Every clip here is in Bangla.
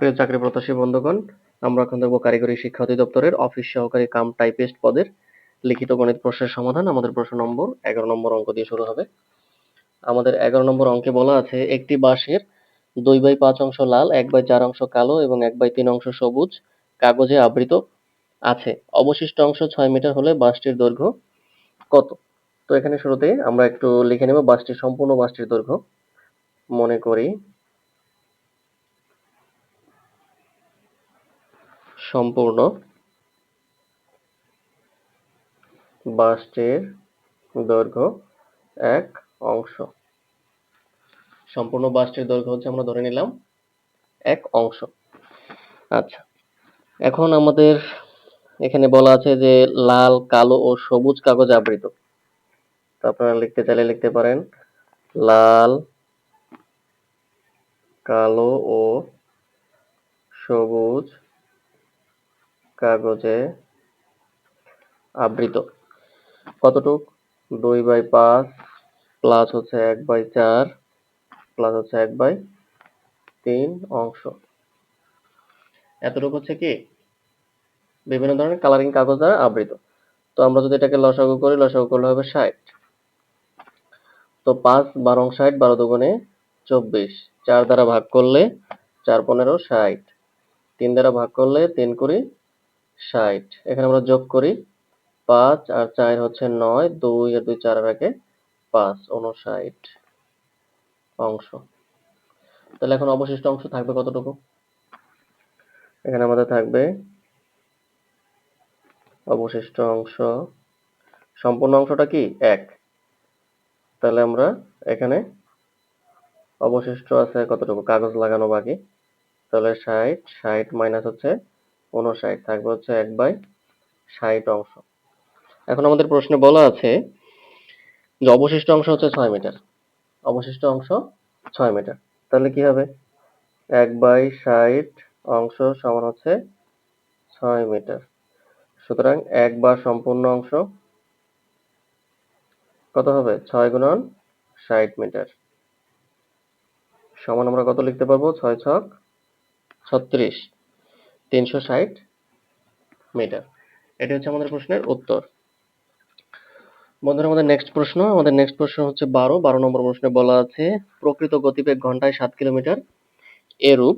প্রিয় চাকরি প্রত্যাশী বন্ধুগণ, আমরা এখন দেখব কারিগরি শিক্ষা অধিদপ্তরের অফিস সহকারী কাম টাইপিস্ট পদের লিখিত গণিত প্রশ্নের সমাধান। আমাদের প্রশ্ন নম্বর এগারো নম্বর অঙ্ক দিয়ে শুরু হবে। আমাদের এগারো নম্বর অঙ্কে বলা আছে, একটি বাঁশের দুই বাই পাঁচ অংশ লাল, এক বাই চার অংশ কালো এবং এক বাই তিন অংশ সবুজ কাগজে আবৃত আছে। অবশিষ্ট অংশ ছয় মিটার হলে বাঁশটির দৈর্ঘ্য কত? তো এখানে শুরুতে আমরা একটু লিখে নেব বাঁশটির সম্পূর্ণ বাঁশটির দৈর্ঘ্য। মনে করি সম্পূর্ণ বাঁশটির দৈর্ঘ্য এক অংশ। সম্পূর্ণ বাঁশটির দৈর্ঘ্য হচ্ছে আমরা ধরে নিলাম এক অংশ। আচ্ছা এখন আমাদের এখানে বলা আছে যে লাল, কালো ও সবুজ কাগজ আবৃত। আপনারা লিখতে চাইলে লিখতে পারেন লাল, কালো ও সবুজ কাগজে আবৃত। কতটুক? দুই বাই পাঁচ প্লাস হচ্ছে এক বাই চার প্লাস হচ্ছে এক বাই তিন অংশ। এতটুকু হচ্ছে কি? বিভিন্ন ধরনের কালারিং কাগজ দ্বারা আবৃত। তো আমরা যদি এটাকে লসাগু করি, লসাগু করলে হবে ষাট। তো পাঁচ বারো ষাট, বারো দুগুণে চব্বিশ। চার দ্বারা ভাগ করলে চার পনেরো ষাট। তিন দ্বারা ভাগ করলে তিন কুড়ি ষাট। এখানে আমরা যোগ করি পাঁচ আর চার হচ্ছে নয়, দুই আর দুই, চার একে পাঁচ উনষাট অংশ। তাহলে এখন অবশিষ্ট অংশ থাকবে কতটুকু? এখানে আমাদের থাকবে অবশিষ্ট অংশ। সম্পূর্ণ অংশটা কি? এক। তাহলে আমরা এখানে অবশিষ্ট আছে কতটুকু? কাগজ লাগানো বাকি। তাহলে ষাট ষাট মাইনাস হচ্ছে উনষাট থাকবে হচ্ছে এক বাই ষাট অংশ। এখন আমাদের প্রশ্নে বলা আছে যে অবশিষ্ট অংশ হচ্ছে ছয় মিটার। অবশিষ্ট অংশ ছয় মিটার। তাহলে কি হবে? এক বাই ষাট অংশ সমান হচ্ছে ছয় মিটার। সুতরাং এক বা সম্পূর্ণ অংশ কত হবে? ছয় গুণন ষাট মিটার। সমান আমরা কত লিখতে পারব? ছয় ছক ছত্রিশ। তিনশো ষাট মিটার। এটি হচ্ছে আমাদের প্রশ্নের উত্তর। বন্ধুরা, আমাদের নেক্সট প্রশ্ন, আমাদের নেক্সট প্রশ্ন হচ্ছে বারো। বারো নম্বর প্রশ্নে বলা আছে, প্রকৃত গতিবেগ ঘন্টায় সাত কিলোমিটার। এরূপ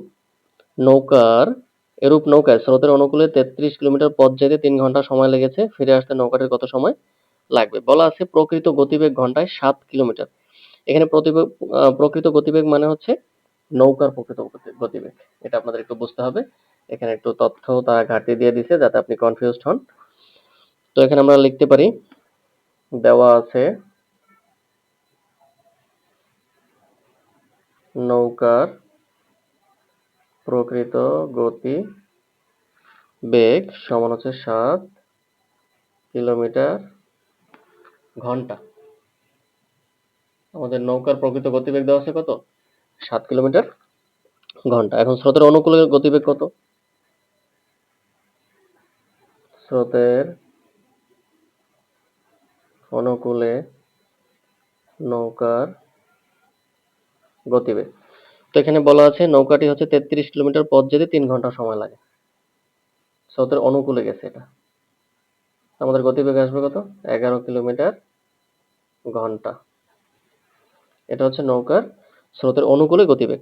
নৌকার, এরূপ নৌকায় স্রোতের অনুকূলে তেত্রিশ কিলোমিটার পথ যেতে তিন ঘণ্টা সময় লেগেছে। ফিরে আসতে নৌকাটির কত সময় লাগবে? বলা আছে, প্রকৃত গতিবেগ ঘন্টায় সাত কিলোমিটার। এখানে প্রতিবেগ প্রকৃত গতিবেগ মানে হচ্ছে নৌকার প্রকৃত গতিবেগ। এটা আপনাদের একটু বুঝতে হবে। এখানে একটু তথ্য তারা ঘাটতি দিয়ে দিছে যাতে আপনি কনফিউজড হন। তো এখানে আমরা লিখতে পারি, দেওয়া আছে নৌকার প্রকৃত গতি বেগ সমান হচ্ছে সাত কিলোমিটার ঘণ্টা। আমাদের নৌকার প্রকৃত গতিবেগ দেওয়া আছে কত? সাত কিলোমিটার ঘণ্টা। এখন স্রোতের অনুকূলে গতিবেগ কত? স্রোতের অনুকূলে নৌকার গতিবেগ। তো এখানে বলা আছে, নৌকাটি হচ্ছে তেত্রিশ কিলোমিটার পথ যেতে তিন ঘণ্টা সময় লাগে। স্রোতের অনুকূলে গেছে এটা। আমাদের গতিবেগ আসবে কত? এগারো কিলোমিটার ঘণ্টা। এটা হচ্ছে নৌকার স্রোতের অনুকূলে গতিবেগ।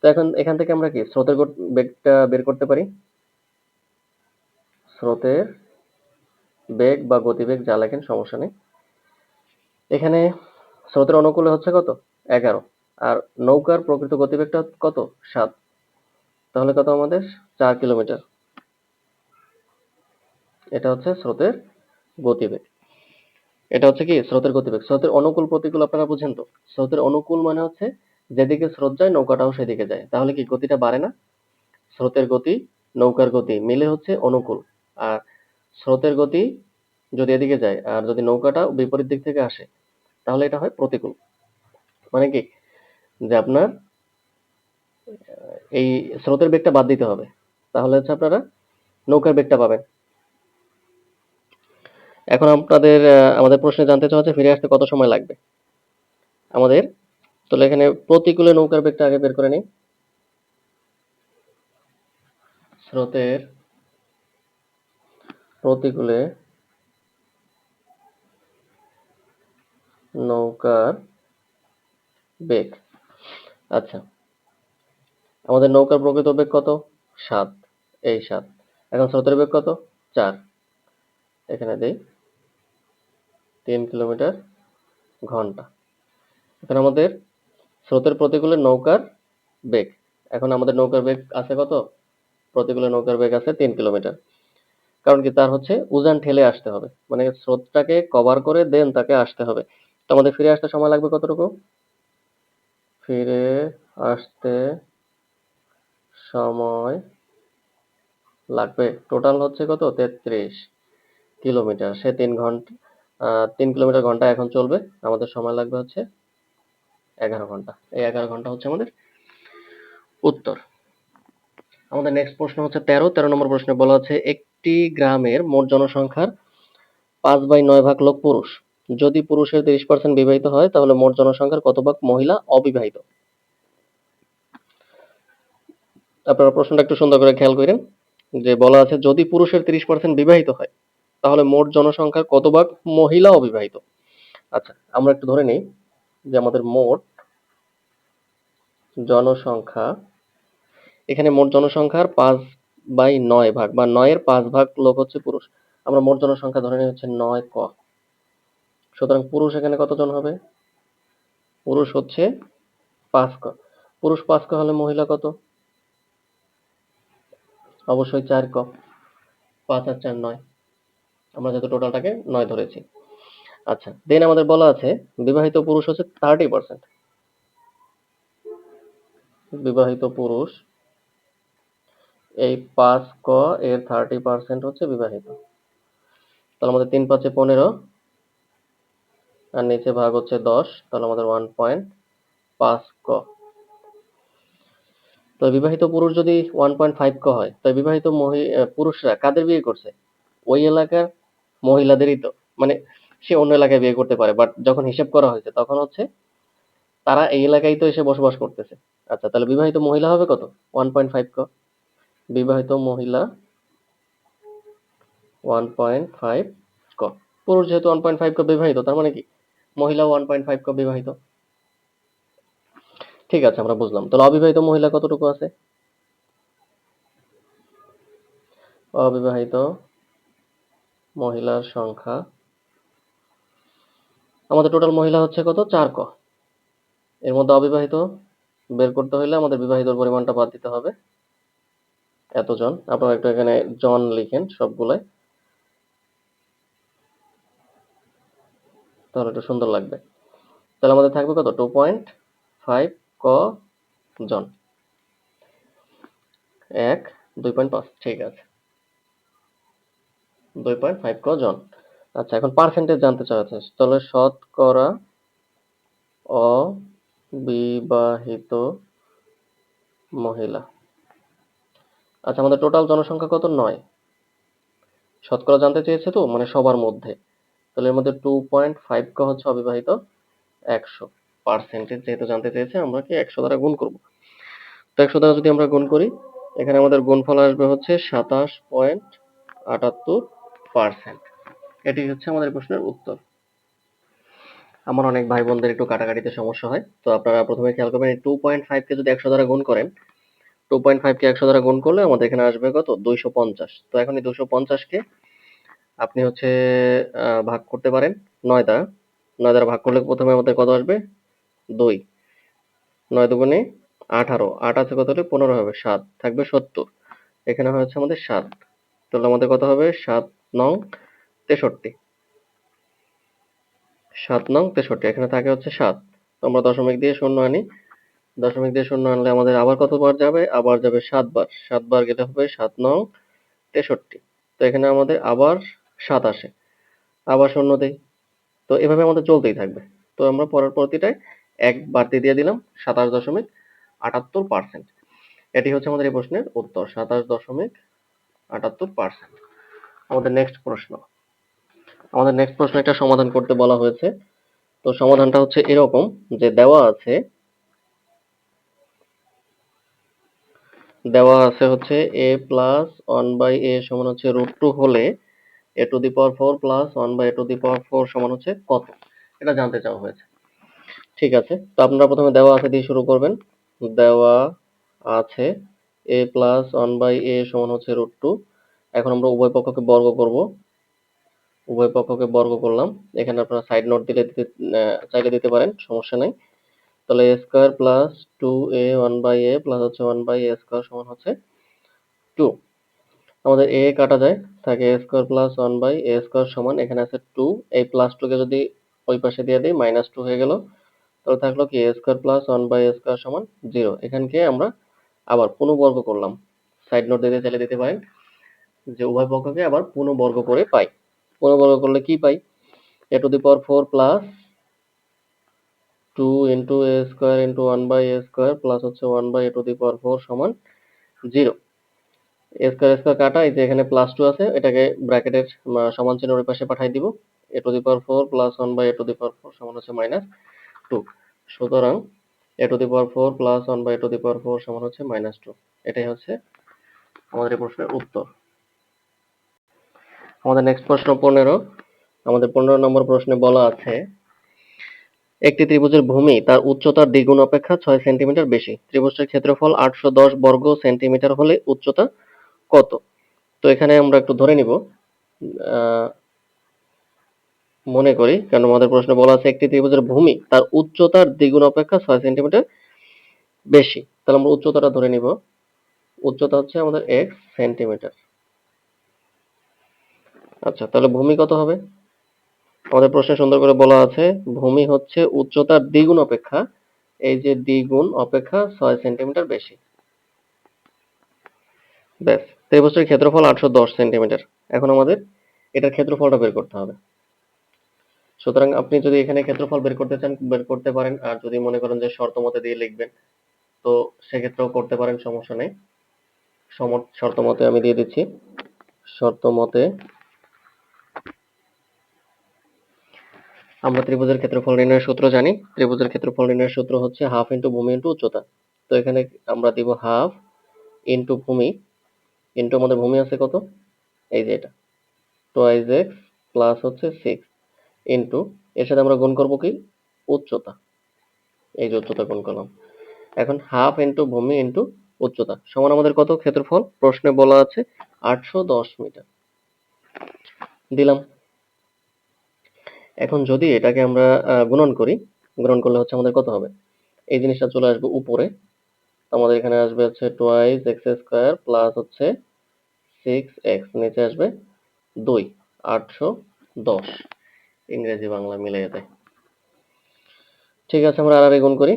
তো এখন এখান থেকে আমরা কি? স্রোতের বেগটা বের করতে পারি? স্রোতের বেগ বা গতিবেগ যা লেখেন, সমস্যা নেই। এখানে স্রোতের অনুকূলে হচ্ছে কত? এগারো। আর নৌকার প্রকৃত গতিবেগটা কত? সাত। তাহলে কত আমাদের? চার কিলোমিটার। এটা হচ্ছে স্রোতের গতিবেগ। এটা হচ্ছে কি? স্রোতের গতিবেগ। স্রোতের অনুকূল প্রতিকূল আপনারা বুঝেন তো? স্রোতের অনুকূল মানে হচ্ছে যেদিকে স্রোত যায়, নৌকাটাও সেদিকে যায়। তাহলে কি গতিটা বাড়ে না? স্রোতের গতি, নৌকার গতি মিলে হচ্ছে অনুকূল। আর স্রোতের গতি যদি এদিকে যায় আর যদি নৌকাটা বিপরীত দিক থেকে আসে, তাহলে এটা হয় প্রতিকূল। মানে কি? যে আপনার, এই স্রোতের বেগটা বাদ দিতে হবে। তাহলে হচ্ছে আপনারা নৌকার বেগটা পাবেন। এখন আপনাদের আমাদের প্রশ্নে জানতে চাওয়া ফিরে আসতে কত সময় লাগবে? আমাদের, তাহলে এখানে প্রতিকূলে নৌকার বেগটা আগে বের করে নিই। স্রোতের প্রতিকূলে নৌকার বেগ। আচ্ছা আমাদের নৌকার প্রকৃত বেগ কত? সাত। এই সাত। এখন স্রোতের বেগ কত? চার। এখানে দেই তিন কিলোমিটার ঘণ্টা। এখন আমাদের স্রোতের প্রতিকূলে নৌকার বেগ। এখন আমাদের নৌকার বেগ আছে কত? প্রতিকূলে নৌকার বেগ আছে তিন কিলোমিটার। কারণ কি তার হচ্ছে উজান ঠেলে আসতে হবে। মানে স্রোতটাকে কভার করে দেন তাকে আসতে হবে। তো আমাদের ফিরে আসতে সময় লাগবে কতটুকু? ফিরে আসতে সময় লাগবে। টোটাল হচ্ছে কত? তেত্রিশ কিলোমিটার। সে তিন ঘণ্টা তিন কিলোমিটার ঘণ্টা এখন চলবে। আমাদের সময় লাগবে হচ্ছে এগারো ঘণ্টা। এই এগারো ঘণ্টা হচ্ছে আমাদের উত্তর। আমাদের নেক্সট প্রশ্ন হচ্ছে তেরো। তেরো নম্বর প্রশ্নে বলা আছে একটি গ্রামের মোট জনসংখ্যার পাঁচ বাই নয় ভাগ লোক পুরুষ। যদি পুরুষের তিরিশ পার্সেন্ট বিবাহিত হয়, তাহলে মোট জনসংখ্যার কত ভাগ মহিলা অবিবাহিত? আপনারা প্রশ্নটা একটু সুন্দর করে খেয়াল করেন। যে বলা আছে, যদি পুরুষের তিরিশ পার্সেন্ট বিবাহিত হয়, তাহলে মোট জনসংখ্যার কত ভাগ মহিলা অবিবাহিত? আচ্ছা আমরা একটু ধরে নিই যে আমাদের মোট জনসংখ্যা, এখানে মোট জনসংখ্যার পাঁচ বাই নয় ভাগ বা নয়ের পাঁচ ভাগ লোক হচ্ছে পুরুষ। আমরা মোট জনসংখ্যা ধরে নিই হচ্ছে নয় ক। সুতরাং পুরুষ এখানে কতজন হবে? পুরুষ হচ্ছে পাঁচ ক। পুরুষ পাঁচ ক হলে মহিলা কত? অবশ্যই চার ক। পাঁচ আর চার নয়। আমরা যেহেতু টোটালটাকে নয় ধরেছি। আচ্ছা দেন আমাদের বলা আছে বিবাহিত পুরুষ হচ্ছে থার্টি পার্সেন্ট বিবাহিত পুরুষ এই পাঁচ ক এর থার্টি পার্সেন্ট হচ্ছে বিবাহিত। তাহলে আমাদের তিন পাঁচে পনেরো, আর নিচে ভাগ হচ্ছে দশ, তাহলে আমাদের ওয়ান পয়েন্ট পাঁচ ক। তো বিবাহিত পুরুষ যদি ওয়ান পয়েন্ট ফাইভ ক হয়, তো বিবাহিত পুরুষরা কাদের বিয়ে করছে? ওই এলাকার মহিলাদেরই তো। মানে সে অন্য এলাকায় বিয়ে করতে পারে বাট যখন হিসেব করা হয়েছে, তখন হচ্ছে তারা এই এলাকায় তো এসে বসবাস করতেছে। আচ্ছা তাহলে বিবাহিত মহিলা হবে কত? ওয়ান পয়েন্ট ফাইভ ক। বিবাহিত মহিলা ওয়ান পয়েন্ট ফাইভ ক পুরুষ যেহেতু ওয়ান পয়েন্ট ফাইভ ক বিবাহিত, তার মানে কি? মহিলা ওয়ান পয়েন্ট ফাইভ ক বিবাহিত। ঠিক আছে, আমরা বুঝলাম। তাহলে অবিবাহিত মহিলা কতটুকু আছে? অবিবাহিত মহিলার সংখ্যা। আমাদের টোটাল মহিলা হচ্ছে কত? চার ক। এর মধ্যে অবিবাহিত বের করতে হলে আমাদের বিবাহিতর পরিমাণটা বাদ দিতে হবে। এতজন। আপনারা একটু এখানে জন লিখেন সবগুলাই। তাহলে একটু সুন্দর লাগবে। তাহলে আমাদের থাকবে কত? টু পয়েন্ট ফাইভ ক জন। এক, দুই পয়েন্ট পাঁচ, ঠিক আছে। দুই পয়েন্ট ফাইভ ক জন। আচ্ছা এখন পার্সেন্টেজ জানতে চাওয়া তাহলে শতকরা অবিবাহিত মহিলা। আচ্ছা আমাদের টোটাল জনসংখ্যা কত? নয়। শতকরা জানতে চেয়েছে তো মানে সবার মধ্যে। তাহলে এর মধ্যে টু পয়েন্ট ফাইভ ক হচ্ছে অবিবাহিত, একশো। পার্সেন্টেজ যেহেতু জানতে চেয়েছে, আমরা কি একশো দ্বারা গুণ করব? তো একশো দ্বারা যদি আমরা গুণ করি, এখানে আমাদের গুণফল আসবে হচ্ছে সাতাশ পয়েন্ট আটাত্তর পার্সেন্ট এটি হচ্ছে আমাদের প্রশ্নের উত্তর। আমার অনেক ভাই বোনদের একটু কাটাকাটিতে সমস্যা হয়, তো আপনারা প্রথমে খেয়াল করবেন টু পয়েন্ট ফাইভকে যদি একশো দ্বারা গুণ করেন টু পয়েন্ট ফাইভকে একশো দ্বারা গুণ করলে আমাদের এখানে আসবে কত? দুইশো পঞ্চাশ। তো এখন এই দুশো পঞ্চাশকে আপনি হচ্ছে ভাগ করতে পারেন নয় দ্বারা। নয় দ্বারা ভাগ করলে প্রথমে আমাদের কত আসবে? দুই। নয় দুগুণে আঠারো। আট আছে কত হলে? পনেরো হবে। সাত। থাকবে সত্তর। এখানে হচ্ছে আমাদের সাত। তাহলে আমাদের কত হবে? সাত নং তেষট্টি। সাত নং তেষট্টি। এখানে থাকে হচ্ছে সাত। আমরা দশমিক দিয়ে শূন্য আনি। দশমিক দিয়ে শূন্য আনলে আমাদের আবার কতবার যাবে? আবার যাবে সাতবার। সাতবার গেলে হবে সাত নং তেষট্টি। তো এখানে আমাদের আবার সাত আসে। আবার শূন্য দেই। তো এভাবে আমাদের চলতেই থাকবে। তো আমরা পরের প্রতিটায় এক বাড়তি দিয়ে দিলাম সাতাশ দশমিক আটাত্তর পার্সেন্ট। এটি হচ্ছে আমাদের এই প্রশ্নের উত্তর, সাতাশ দশমিক আটাত্তর পার্সেন্ট। আমাদের নেক্সট প্রশ্ন। আমাদের নেক্সট প্রশ্ন একটা সমাধান করতে বলা হয়েছে। তো সমাধানটা হচ্ছে এরকম যে দেওয়া আছে দেওয়া আছে হচ্ছে A plus one by A সমান হচ্ছে রুট টু হলে A to the power four plus one by A to the power four সমান হচ্ছে কত? এটা জানতে চাওয়া হয়েছে। ঠিক আছে, তো আপনারা প্রথমে দেওয়া আছে দিয়ে শুরু করবেন। দেওয়া আছে A plus one by A সমান হচ্ছে রুট টু এখন আমরা উভয় পক্ষকে বর্গ করব। উভয় পক্ষকে বর্গ করলাম। এখানে আপনারা সাইড নোট দিলে দিতে চাইলে দিতে পারেন, সমস্যা নেই। তাহলে A square plus two A one by A plus হচ্ছে ওয়ান বাই এ স্কোয়ার সমান হচ্ছে টু আমাদের এ কাটা যায় থাকে A square plus one by A square সমান, এখানে আছে টু এই প্লাস টুকে যদি ওই পাশে দিয়ে দিই মাইনাস টু হয়ে গেল, তাহলে থাকল কি A square plus one by A square সমান জিরো এখানকে আমরা আবার পুনঃবর্গ করলাম। সাইড নোট দিতে চাইলে দিতে পারেন যে উভয় পক্ষকে আবার পুনঃবর্গ করে পাই। পুনঃবর্গ করলে কি পাই? A to the power four plus two into A square into one by A square plus হচ্ছে one by A to the power four সমান জিরো এ স্কোয়ার স্কোয়ার কাটা, এই যে এখানে প্লাস টু আছে, এটাকে ব্র্যাকেটের সমান চিহ্নের ওই পাশে পাঠিয়ে দিব। A to the power four plus one by A to the power four সমান হচ্ছে মাইনাস টু সুতরাং A to the power four plus one by A to the power four সমান হচ্ছে মাইনাস টু এটাই হচ্ছে আমাদের এই প্রশ্নের উত্তর। আমাদের নেক্সট প্রশ্ন পনেরো। আমাদের পনেরো নম্বর প্রশ্নে বলা আছে একটি ত্রিভুজের ভূমি, তার উচ্চতার দ্বিগুণ অপেক্ষা ছয় সেন্টিমিটার বেশি। ত্রিভুজটির ক্ষেত্রফল আটশো দশ বর্গ সেন্টিমিটার হলে উচ্চতা কত? তো এখানে আমরা একটু ধরে নিব। মনে করি, কারণ আমাদের প্রশ্নে বলা আছে একটি ত্রিভুজের ভূমি, তার উচ্চতার দ্বিগুণ অপেক্ষা ছয় সেন্টিমিটার বেশি। তাহলে আমরা উচ্চতাটা ধরে নিব। উচ্চতা হচ্ছে আমাদের এক সেন্টিমিটার। আচ্ছা তাহলে ভূমি কত হবে? আমাদের প্রশ্নে সুন্দর করে বলা আছে, ভূমি হচ্ছে উচ্চতার দ্বিগুণ অপেক্ষা, এই যে দ্বিগুণ অপেক্ষা ছয় সেন্টিমিটার বেশি। ব্যাস ত্রিভুজটির ক্ষেত্রফল আটশো দশ সেন্টিমিটার। এখন আমাদের এটার ক্ষেত্রফলটা বের করতে হবে। সুতরাং আপনি যদি এখানে ক্ষেত্রফল বের করতে চান, বের করতে পারেন, আর যদি মনে করেন যে শর্ত মতে দিয়ে লিখবেন, তো সেক্ষেত্রেও করতে পারেন, সমস্যা নেই। শর্ত মতে আমি দিয়ে দিচ্ছি। শর্ত মতে আমরা ত্রিভুজের ক্ষেত্রফল নির্ণয়ের সূত্র জানি। ত্রিভুজের ক্ষেত্রফল নির্ণয়ের সূত্র হচ্ছে হাফ ইন্টু ভূমি ইন্টু উচ্চতা। তো এখানে আমরা দিব হাফ ইন্টু ভূমি। ইন্টু আমাদের ভূমি আছে কত? এই যে এটা। টোয়াইজ এক্স প্লাস হচ্ছে সিক্স ইন্টু এর সাথে আমরা গুণ করব কি? উচ্চতা। এই যে উচ্চতা গুণ করলাম। এখন হাফ ইন্টু ভূমি ইন্টু উচ্চতা। সমান আমাদের কত? ক্ষেত্রফল? প্রশ্নে বলা আছে আটশো দশ মিটার। দিলাম। এখন যদি এটাকে আমরা গুণন করি, গুণন করলে হচ্ছে আমাদের কত হবে? এই জিনিসটা চলে আসবে উপরে। আমাদের এখানে আসবে হচ্ছে টোয়াইস এক্স স্কোয়ার প্লাস হচ্ছে সিক্স এক্স নিচে আসবে দুই, আটশো দশ। ইংরেজি বাংলা মিলে দেয়। ঠিক আছে, আমরা আর গুণ করি।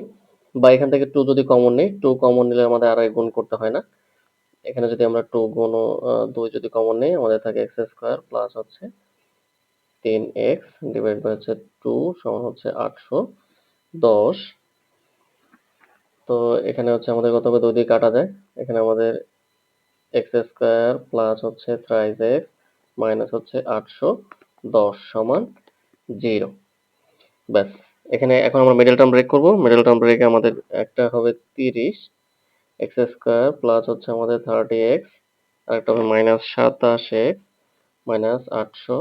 বা এখান থেকে টু যদি কমন নেই টু কমন নিলে আমাদের আর গুণ করতে হয় না। এখানে যদি আমরা টু গুণ দুই যদি কমন নেই, আমাদের থাকে এক্স স্কোয়ার প্লাস হচ্ছে তিন এক্স ডিভাইড বাই হচ্ছে টু সমান হচ্ছে আটশো দশ। তো এখানে হচ্ছে আমাদের কত দুই দিয়ে কাটা যায়। এখানে আমাদের এক্স স্কোয়ার প্লাস হচ্ছে থ্রাইজ এক্স মাইনাস হচ্ছে আটশো দশ সমান জিরো। ব্যাস, এখানে এখন আমরা মিডল টার্ম ব্রেক করব। মিডল টার্ম ব্রেকে আমাদের একটা হবে তিরিশ। এক্স স্কোয়ার প্লাস হচ্ছে আমাদের থার্টি এক্স। আর একটা হবে মাইনাস সাতাশ এক্স মাইনাস আটশো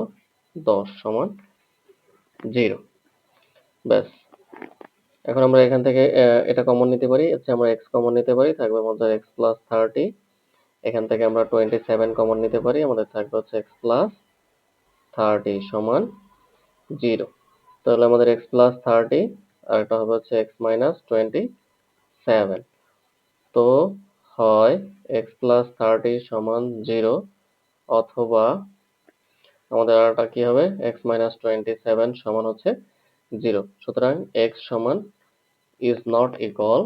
দশ সমান জিরো ব্যাস। এখন আমরা এখান থেকে এটা কমন নিতে পারি। হচ্ছে আমরা এক্স কমন নিতে পারি, থাকবে আমাদের এক্স প্লাস থার্টি এখান থেকে আমরা টোয়েন্টি সেভেন কমন নিতে পারি, আমাদের থাকবে হচ্ছে এক্স প্লাস থার্টি সমান জিরো তাহলে আমাদের এক্স প্লাস থার্টি আর একটা হবে হচ্ছে এক্স মাইনাস টোয়েন্টি সেভেন তো হয় এক্স প্লাস থার্টি সমান জিরো অথবা আমাদের আরটা কি হবে? এক্স মাইনাস টোয়েন্টি সেভেন সমান হচ্ছে জিরো সুতরাং এক্স সমান is not equal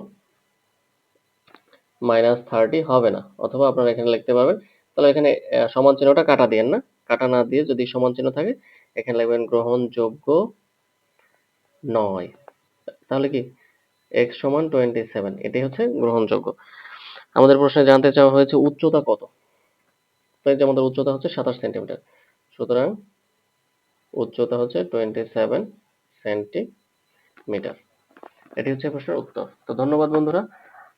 minus thirty হবে না। অথবা আপনারা এখানে লিখতে পারবেন, তাহলে এখানে সমান চিহ্নটা কাটা দিয়েন না? কাটা না দিয়ে যদি সমান চিহ্ন থাকে, এখানে লিখবেন গ্রহণযোগ্য নয়। তাহলে কি? এক্স সমান টোয়েন্টি সেভেন এটাই হচ্ছে গ্রহণযোগ্য। আমাদের প্রশ্নে জানতে চাওয়া হয়েছে উচ্চতা কত? আমাদের উচ্চতা হচ্ছে সাতাশ সেন্টিমিটার। সুতরাং উচ্চতা হচ্ছে টোয়েন্টি সেভেন সেন্টিমিটার এটি হচ্ছে প্রশ্নের উত্তর। তো ধন্যবাদ বন্ধুরা।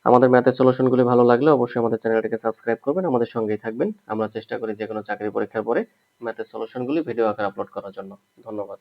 আমাদের ম্যাথের সলিউশনগুলি ভালো লাগলে অবশ্যই আমাদের চ্যানেলটিকে সাবস্ক্রাইব করবেন, আমাদের সঙ্গেই থাকবেন। আমরা চেষ্টা করি যে কোনো চাকরি পরীক্ষার পরে ম্যাথের সলিউশনগুলি ভিডিও আকারে আপলোড করার জন্য। ধন্যবাদ।